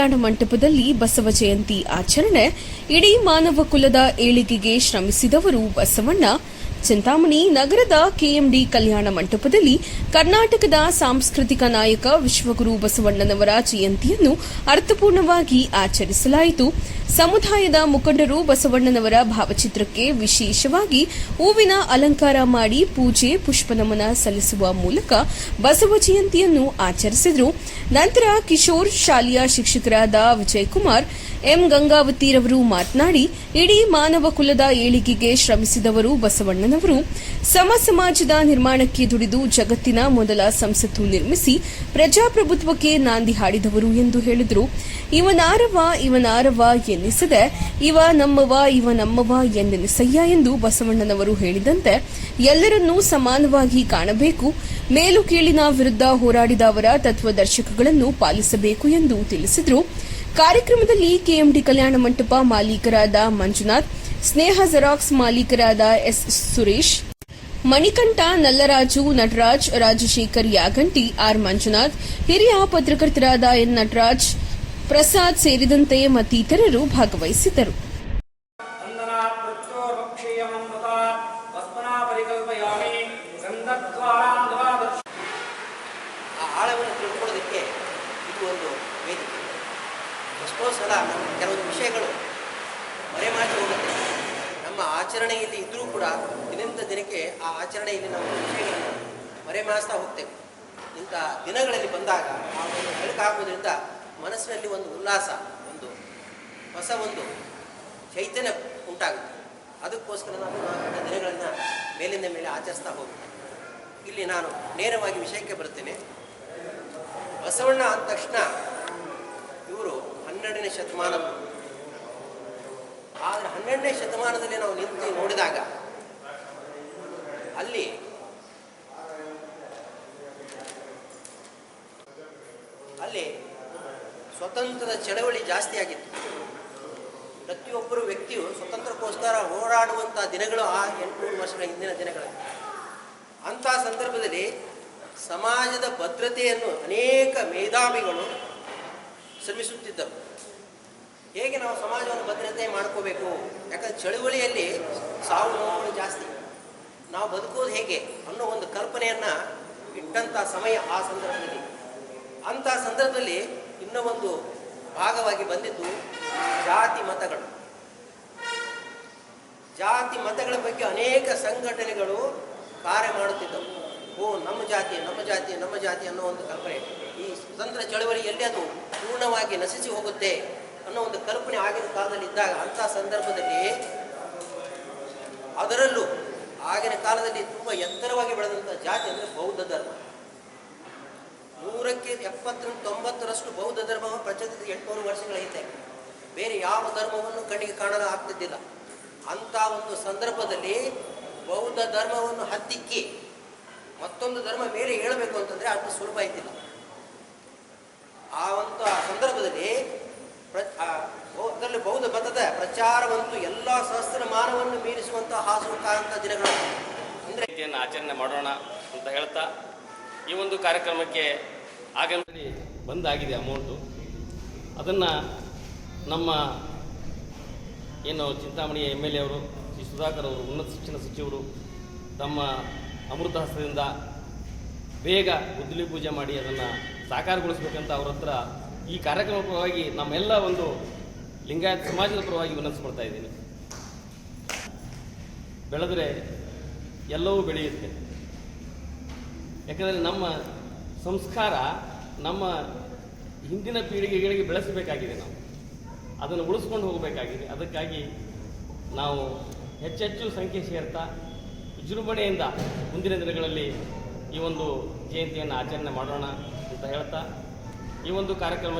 ಕಲ್ಯಾಣ ಮಂಟಪದಲ್ಲಿ ಬಸವ ಜಯಂತಿ ಆಚರಣೆ, ಇಡೀ ಮಾನವ ಕುಲದ ಏಳಿಗೆಗೆ ಶ್ರಮಿಸಿದವರು ಬಸವಣ್ಣ. ಚಿಂತಾಮಣಿ ನಗರದ ಕೆಎಂಡಿ ಕಲ್ಯಾಣ ಮಂಟಪದಲ್ಲಿ ಕರ್ನಾಟಕದ ಸಾಂಸ್ಕೃತಿಕ ನಾಯಕ ವಿಶ್ವಗುರು ಬಸವಣ್ಣನವರ ಜಯಂತಿಯನ್ನು ಅರ್ಥಪೂರ್ಣವಾಗಿ ಆಚರಿಸಲಾಯಿತು. ಸಮುದಾಯದ ಮುಖಂಡರು ಬಸವಣ್ಣನವರ ಭಾವಚಿತ್ರಕ್ಕೆ ವಿಶೇಷವಾಗಿ ಹೂವಿನ ಅಲಂಕಾರ ಮಾಡಿ ಪೂಜೆ, ಪುಷ್ಪನಮನ ಸಲ್ಲಿಸುವ ಮೂಲಕ ಬಸವ ಜಯಂತಿಯನ್ನು ಆಚರಿಸಿದರು. ನಂತರ ಕಿಶೋರ್ ಶಾಲೆಯ ಶಿಕ್ಷಕರಾದ ವಿಜಯಕುಮಾರ್, ಎಂ ಗಂಗಾವತಿರವರು ಮಾತನಾಡಿ, ಇಡೀ ಮಾನವ ಕುಲದ ಏಳಿಗೆಗೆ ಶ್ರಮಿಸಿದವರು ಬಸವಣ್ಣನವರು. ಸಮ ಸಮಾಜದ ನಿರ್ಮಾಣಕ್ಕೆ ದುಡಿದು ಜಗತ್ತಿನ ಮೊದಲ ಸಂಸತ್ತು ನಿರ್ಮಿಸಿ ಪ್ರಜಾಪ್ರಭುತ್ವಕ್ಕೆ ನಾಂದಿ ಹಾಡಿದವರು ಎಂದು ಹೇಳಿದರು. ಇವನಾರವ ಇವನಾರವ ಎನ್ನಿಸದೆ. ಇವ ನಮ್ಮವ ಇವ ನಮ್ಮವ ಎಂದೆನಿಸಯ್ಯ ಎಂದು ಬಸವಣ್ಣನವರು ಹೇಳಿದಂತೆ ಎಲ್ಲರನ್ನೂ ಸಮಾನವಾಗಿ ಕಾಣಬೇಕು. ಮೇಲು ಕೀಳಿನ ವಿರುದ್ಧ ಹೋರಾಡಿದ ಅವರ ತತ್ವದರ್ಶಕಗಳನ್ನು ಪಾಲಿಸಬೇಕು ಎಂದು ತಿಳಿಸಿದರು. ಕಾರ್ಯಕ್ರಮದಲ್ಲಿ ಕೆಎಂಡಿ ಕಲ್ಯಾಣ ಮಂಟಪ ಮಾಲೀಕರಾದ ಮಂಜುನಾಥ್, ಸ್ನೇಹ ಜೆರಾಕ್ಸ್ ಮಾಲೀಕರಾದ ಎಸ್ ಸುರೇಶ್, ಮಣಿಕಂಠ, ನಲ್ಲರಾಜು, ನಟರಾಜ್, ರಾಜಶೇಖರ್ ಯಾಗಂಟಿ, ಆರ್ ಮಂಜುನಾಥ್, ಹಿರಿಯ ಪತ್ರಕರ್ತರಾದ ಎನ್ ನಟರಾಜ್ ಪ್ರಸಾದ್ ಸೇರಿದಂತೆ ಮತ್ತಿತರರು ಭಾಗವಹಿಸಿದ್ದರು. ವಂದನಾ ಪ್ರತ್ಯೋರ್ವಕ್ಷೇಯಮೃತ ಭಸ್ಮನಾ ಪರಿಕಲ್ಪಯಾಮಿ ಗಂಧದ್ವಾರಾಂಧವಾದರ್ಶ ಆ ಆಳವನ್ನು ತಿಳ್ಕೊಳ್ಳೋದಕ್ಕೆ ಇದು ಒಂದು ವೇದಿಕೆ. ಎಷ್ಟೋ ಸಲ ಕೆಲವೊಂದು ವಿಷಯಗಳು ಮರೆಮಾಚಿ ಹೋಗುತ್ತೆ. ನಮ್ಮ ಆಚರಣೆಯಲ್ಲಿ ಇದ್ದರೂ ಕೂಡ ದಿನದಿಂದ ದಿನಕ್ಕೆ ಆ ಆಚರಣೆಯಲ್ಲಿ ನಾವು ವಿಷಯಗಳನ್ನು ಮರೆಮಾಚ್ತಾ ಹೋಗ್ತೇವೆ. ಇಂಥ ದಿನಗಳಲ್ಲಿ ಬಂದಾಗ ಆ ಒಂದು ಬೆಳಕಾಗುವುದರಿಂದ ಮನಸ್ಸಿನಲ್ಲಿ ಒಂದು ಉಲ್ಲಾಸ, ಒಂದು ಹೊಸ ಒಂದು ಚೈತನ್ಯ ಉಂಟಾಗುತ್ತೆ. ಅದಕ್ಕೋಸ್ಕರ ನಾನು ನನ್ನ ದಿನಗಳನ್ನು ಮೇಲಿಂದ ಮೇಲೆ ಆಚರಿಸ್ತಾ ಹೋಗ್ತೇನೆ ಇಲ್ಲಿ ನಾನು ನೇರವಾಗಿ ವಿಷಯಕ್ಕೆ ಬರುತ್ತೇನೆ. ಬಸವಣ್ಣ ಆದ ತಕ್ಷಣ ಇವರು ಹನ್ನೆರಡನೇ ಶತಮಾನ ಆದರೆ ಹನ್ನೆರಡನೇ ಶತಮಾನದಲ್ಲಿ ನಾವು ನಿಂತು ನೋಡಿದಾಗ ಅಲ್ಲಿ ಅಲ್ಲಿ ಸ್ವತಂತ್ರದ ಚಳವಳಿ ಜಾಸ್ತಿ ಆಗಿತ್ತು. ಪ್ರತಿಯೊಬ್ಬರು ವ್ಯಕ್ತಿಯು ಸ್ವತಂತ್ರಕ್ಕೋಸ್ಕರ ಹೋರಾಡುವಂಥ ದಿನಗಳು ಆ ಎಂಟುನೂರು ವರ್ಷಗಳ ಹಿಂದಿನ ದಿನಗಳಲ್ಲಿ ಅಂತಹ ಸಂದರ್ಭದಲ್ಲಿ ಸಮಾಜದ ಭದ್ರತೆಯನ್ನು ಅನೇಕ ಮೇಧಾವಿಗಳು ಶ್ರಮಿಸುತ್ತಿದ್ದರು. ಹೇಗೆ ನಾವು ಸಮಾಜವನ್ನು ಭದ್ರತೆ ಮಾಡ್ಕೋಬೇಕು? ಯಾಕಂದ್ರೆ ಚಳುವಳಿಯಲ್ಲಿ ಸಾವು ನೋವುಗಳು ಜಾಸ್ತಿ. ನಾವು ಬದುಕೋದು ಹೇಗೆ ಅನ್ನೋ ಒಂದು ಕಲ್ಪನೆಯನ್ನು ಇಟ್ಟಂಥ ಸಮಯ ಆ ಸಂದರ್ಭದಲ್ಲಿ. ಅಂಥ ಸಂದರ್ಭದಲ್ಲಿ ಇನ್ನೂ ಒಂದು ಭಾಗವಾಗಿ ಬಂದಿದ್ದು ಜಾತಿ ಮತಗಳು. ಜಾತಿ ಮತಗಳ ಬಗ್ಗೆ ಅನೇಕ ಸಂಘಟನೆಗಳು ಕಾರ್ಯ ಮಾಡುತ್ತಿದ್ದವು. ಓ, ನಮ್ಮ ಜಾತಿ ನಮ್ಮ ಜಾತಿ ನಮ್ಮ ಜಾತಿ ಅನ್ನೋ ಒಂದು ಕಲ್ಪನೆ. ಈ ಸ್ವತಂತ್ರ ಚಳವಳಿಯಲ್ಲಿ ಅದು ಪೂರ್ಣವಾಗಿ ನಶಿಸಿ ಹೋಗುತ್ತೆ ಅನ್ನೋ ಒಂದು ಕಲ್ಪನೆ ಆಗಿನ ಕಾಲದಲ್ಲಿ ಇದ್ದಾಗ ಅಂಥ ಸಂದರ್ಭದಲ್ಲಿ ಅದರಲ್ಲೂ ಆಗಿನ ಕಾಲದಲ್ಲಿ ತುಂಬ ಎತ್ತರವಾಗಿ ಬೆಳೆದಂಥ ಜಾತಿ ಅಂದರೆ ಬೌದ್ಧ ಧರ್ಮ. ನೂರಕ್ಕೆ ಎಪ್ಪತ್ತರಿಂದ ತೊಂಬತ್ತರಷ್ಟು ಬೌದ್ಧ ಧರ್ಮ ಪ್ರಚಲಿತ ಎಂಟುನೂರು ವರ್ಷಗಳ ಹಿಂದೆ. ಬೇರೆ ಯಾವ ಧರ್ಮವನ್ನು ಕಣ್ಣಿಗೆ ಕಾಣಲು ಆಗ್ತಿದ್ದಿಲ್ಲ. ಅಂಥ ಒಂದು ಸಂದರ್ಭದಲ್ಲಿ ಬೌದ್ಧ ಧರ್ಮವನ್ನು ಹತ್ತಿಕ್ಕಿ ಮತ್ತೊಂದು ಧರ್ಮ ಮೇಲೆ ಹೇಳಬೇಕು ಅಂತಂದರೆ ಅಷ್ಟು ಸುಲಭ ಇದ್ದಿಲ್ಲ. ಆ ಒಂದು ಆ ಸಂದರ್ಭದಲ್ಲಿ ಅದರಲ್ಲಿ ಬೌದ್ಧ ಮತದ ಪ್ರಚಾರವಂತೂ ಎಲ್ಲ ಸಹಸ್ರಮಾನವನ್ನು ಮಾನವನ್ನು ಮೀರಿಸುವಂಥ ಹಾಸುವಂತಹ ದಿನಗಳು. ಆಚರಣೆ ಮಾಡೋಣ ಅಂತ ಹೇಳ್ತಾ ಈ ಒಂದು ಕಾರ್ಯಕ್ರಮಕ್ಕೆ ಆಗಮನ ಬಂದಾಗಿದೆ ಅಮೌಂಟು ಅದನ್ನು ನಮ್ಮ ಏನು ಚಿಂತಾಮಣಿ ಎಂ ಎಲ್ ಎ ಅವರು, ಶ್ರೀ ಸುಧಾಕರ್ ಅವರು, ಉನ್ನತ ಶಿಕ್ಷಣ ಸಚಿವರು ತಮ್ಮ ಅಮೃತ ಹಸ್ತದಿಂದ ಬೇಗ ಗುದ್ದಲಿ ಪೂಜೆ ಮಾಡಿ ಅದನ್ನು ಸಾಕಾರಗೊಳಿಸ್ಬೇಕಂತ ಅವ್ರ ಹತ್ರ ಈ ಕಾರ್ಯಕ್ರಮ ಪರವಾಗಿ ನಮ್ಮೆಲ್ಲ ಒಂದು ಲಿಂಗಾಯತ ಸಮಾಜದ ಪರವಾಗಿ ವಿನಂತಿಸ್ಕೊಳ್ತಾ ಇದ್ದೀನಿ. ಬೆಳೆದರೆ ಎಲ್ಲವೂ ಬೆಳೆಯುತ್ತೆ. ಯಾಕಂದರೆ ನಮ್ಮ ಸಂಸ್ಕಾರ ನಮ್ಮ ಹಿಂದಿನ ಪೀಳಿಗೆಗಳಿಗೆ ಬೆಳೆಸಬೇಕಾಗಿದೆ ನಾವು. ಅದನ್ನು ಉಳಿಸ್ಕೊಂಡು ಹೋಗಬೇಕಾಗಿದೆ. ಅದಕ್ಕಾಗಿ ನಾವು ಹೆಚ್ಚೆಚ್ಚು ಸಂಖ್ಯೆ ಸೇರ್ತಾ ವಿಜೃಂಭಣೆಯಿಂದ ಮುಂದಿನ ದಿನಗಳಲ್ಲಿ ಈ ಒಂದು ಜಯಂತಿಯನ್ನು ಆಚರಣೆ ಮಾಡೋಣ ಅಂತ ಹೇಳ್ತಾ ಈ ಒಂದು ಕಾರ್ಯಕ್ರಮ